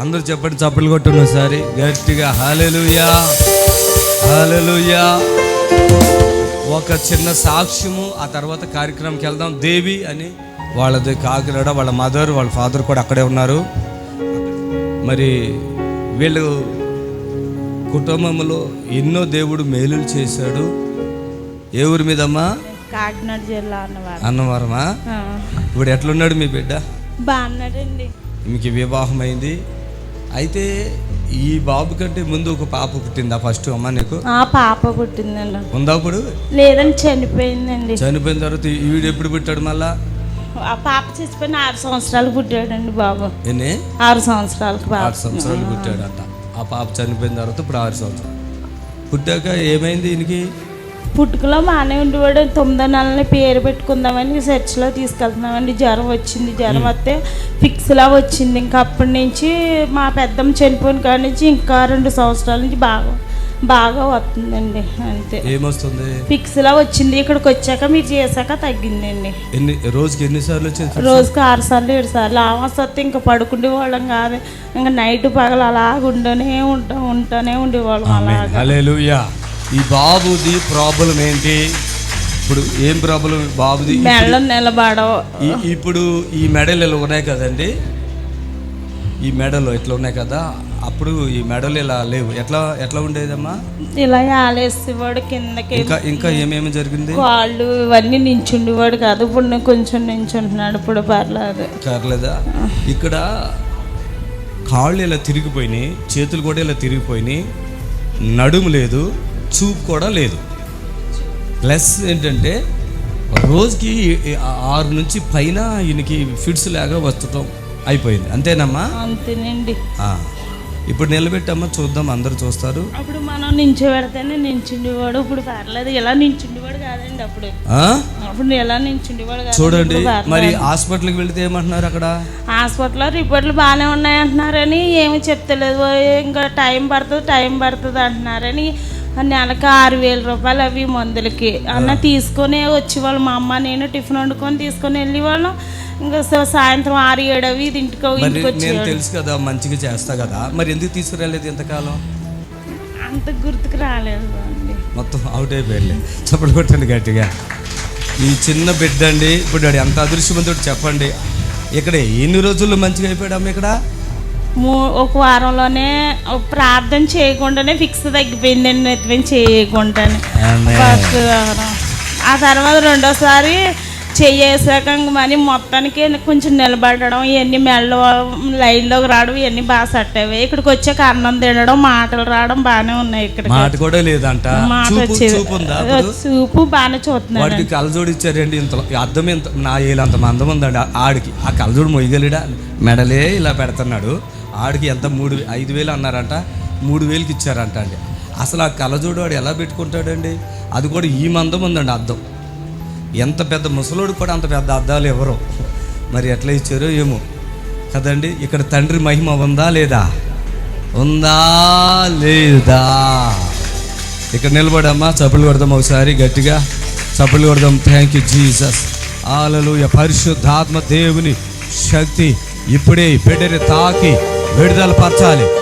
అందరూ చెప్పండి చప్పట్లు కొట్టున్న ఒకసారి. గట్టిగా హాలెలుయా హాలెలుయా ఒక చిన్న సాక్ష్యము ఆ తర్వాత కార్యక్రమంకి వెళ్దాం. దేవి అని వాళ్ళది కాకినాడ వాళ్ళ మదర్ వాళ్ళ ఫాదర్ కూడా అక్కడే ఉన్నారు. మరి వీళ్ళు కుటుంబంలో ఎన్నో దేవుడు మేలులు చేశాడు. ఏ ఊరి మీదమ్మా? కాకినాడ జిల్లా అన్నవారు. అన్నవరమా? ఇప్పుడు ఎట్లున్నాడు మీ బిడ్డ? బాగున్నాడండి. మీకు వివాహం అయింది అయితే ఈ బాబు కంటే ముందు ఒక పాప పుట్టిందా ఫస్ట్ అమ్మ నీకు? ఆ పాప పుట్టిందండి. ఉందా ఇప్పుడు లేదండి చనిపోయిందండి. చనిపోయిన తర్వాత ఈ వీడు ఎప్పుడు పుట్టాడు మళ్ళా? ఆ పాప చచ్చిపోయిన ఆరు సంవత్సరాలు పుట్టాడండి బాబు. ఎన్ని? ఆరు సంవత్సరాలకు ఆరు సంవత్సరాలు పుట్టాడంట. ఆ పాప చనిపోయిన తర్వాత ఇప్పుడు ఆరు సంవత్సరాలు. పుట్టాక ఏమైంది ఈయనకి? పుట్టుకలో బాగానే ఉండేవాడు. తొమ్మిదో నెలని పేరు పెట్టుకుందామని చర్చిలో తీసుకెళ్తున్నామండి. జ్వరం వచ్చింది జ్వరం వస్తే ఫిక్స్లా వచ్చింది. ఇంకా అప్పటి నుంచి మా పెద్దమ్మ చనిపోయిన కాడి నుంచి ఇంకా రెండు సంవత్సరాల నుంచి బాగా బాగా వస్తుందండి. అంతే. ఏమొస్తుంది? ఫిక్స్లా వచ్చింది. ఇక్కడికి వచ్చాక మీరు చేశాక తగ్గిందండి. ఎన్ని రోజుకి ఎన్నిసార్లు వచ్చింది రోజుకి ఆరు సార్లు ఏడు సార్లు. ఆవాస వస్తే ఇంకా పడుకునే వాళ్ళం కాదు. ఇంకా నైట్ పగలు అలాగ ఉండనే ఉంటా ఉంటానే ఉండేవాళ్ళం అలాగ. ఈ బాబుది ప్రాబ్లం ఏంటి? ఇప్పుడు ఏం ప్రాబ్లం బాబుది మెళ్ళ నిలబడవు. ఈ- ఇప్పుడు ఈ మెడలు ఇలా ఉన్నాయి కదండి? ఈ మెడలు ఇట్లా ఉన్నాయి కదా? అప్పుడు ఈ మెడలు ఇలా లేవు. ఎట్లా ఎట్లా ఉండేదమ్మా? ఇలా ఆలేసేవాడు కిందకి ఇంకా ఇంకా ఏమేమి జరిగింది? కాళ్ళు ఇవన్నీ నించుండేవాడు కాదు. ఇప్పుడు కొంచెం నించుంటున్నాడు. ఇప్పుడు పర్లేదు. కారలేదా ఇక్కడ కాళ్ళు ఇలా తిరిగిపోయినాయి. చేతులు కూడా ఇలా తిరిగిపోయినాయి. నడుము లేదు. చూపు కూడా లేదు. ప్లస్ ఏంటంటే రోజుకి ఆరు నుంచి పైన ఈయనకి ఫిట్స్ లాగా వస్తటం అయిపోయింది. అంతేనమ్మా? అంతేనండి. ఇప్పుడు నిలబెట్టమ్మా చూద్దాం అందరు చూస్తారు. అప్పుడు మనం నించోబెడితేనే నించుండేవాడు. ఇప్పుడు పర్లేదు ఇలా నించుండేవాడు కాదండి అప్పుడు? అప్పుడు ఎలా నించుండేవాడు చూడండి. మరి హాస్పిటల్కి వెళితే ఏమంటున్నారు అక్కడ? హాస్పిటల్లో రిపోర్ట్లు బాగానే ఉన్నాయి అంటున్నారని ఏమి చెప్తలేదు. ఇంకా టైం పడుతుంది టైం పడుతుంది అంటున్నారని నెలకు ఆరు వేల రూపాయలు అవి మందులకి. అన్న తీసుకొని వచ్చేవాళ్ళు. మా అమ్మ నేను టిఫిన్ వండుకొని తీసుకొని వెళ్ళేవాళ్ళం. ఇంకా సాయంత్రం ఆరు ఏడు అవి ఇంటికి వచ్చేవాళ్ళు తెలుసు కదా మంచిగా చేస్తా కదా. మరి ఎందుకు తీసుకురాలేదు ఇంతకాలం? అంత గుర్తుకు రాలేదు అండి. మొత్తం అవుట్ అయిపోయాలి చప్పట్లు కొట్టండి గట్టిగా. ఈ చిన్న బిడ్డ అండి. ఇప్పుడు ఎంత అదృశ్యవంతుడు చెప్పండి. ఇక్కడ ఎన్ని రోజుల్లో మంచిగా అయిపోయాడు అమ్మ ఇక్కడ? ఒక వారంలోనే ప్రార్థన చేయకుండానే ఫిక్స్ తగ్గిపోయిందండి నెత్తిమీద చేయకుండానే. ఆమేన్. ఫస్ట్ వారం. ఆ తర్వాత రెండోసారి ఇంక మరి మొత్తానికి కొంచెం నిలబడడం ఇవన్నీ మెల్ల లైన్లోకి రావడం ఇవన్నీ బాగా సెట్ అయ్యాయి. ఇక్కడికి వచ్చాక అన్నం తినడం మాటలు రావడం బాగానే ఉన్నాయి ఇక్కడ మాట కూడా లేదంట. మాట చూపు వచ్చేది. బాగానే చూస్తున్నాడు వాడికి కళ్ళజోడు ఇచ్చారండి ఇంత అద్దం ఇంత నా ఏలంత మందం ఉందండి. ఆడికి ఆ కళ్ళజోడు మొయ్యగలిడా? మెడలే ఇలా పెడుతున్నాడు. ఆడికి ఎంత? మూడు ఐదు వేలు అన్నారంట. మూడు వేలకి ఇచ్చారంట అండి. అసలు ఆ కలజోడు వాడు ఎలా పెట్టుకుంటాడండి? అది కూడా ఈ మందం ఉందండి అద్దం. ఎంత పెద్ద ముసలోడు కూడా అంత పెద్ద అద్దాలు ఎవరు? మరి ఎట్లా ఇచ్చారో ఏమో. కదండి ఇక్కడ తండ్రి మహిమ ఉందా లేదా? ఉందా లేదా? ఇక్కడ నిలబడమ్మా చప్పులు కొడదాం ఒకసారి గట్టిగా. చప్పులు కొడదాం. థ్యాంక్ యూ జీసస్ ఆలలు పరిశుద్ధాత్మ దేవుని శక్తి ఇప్పుడే బిడ్డని తాకి విడుదల పరచాలి.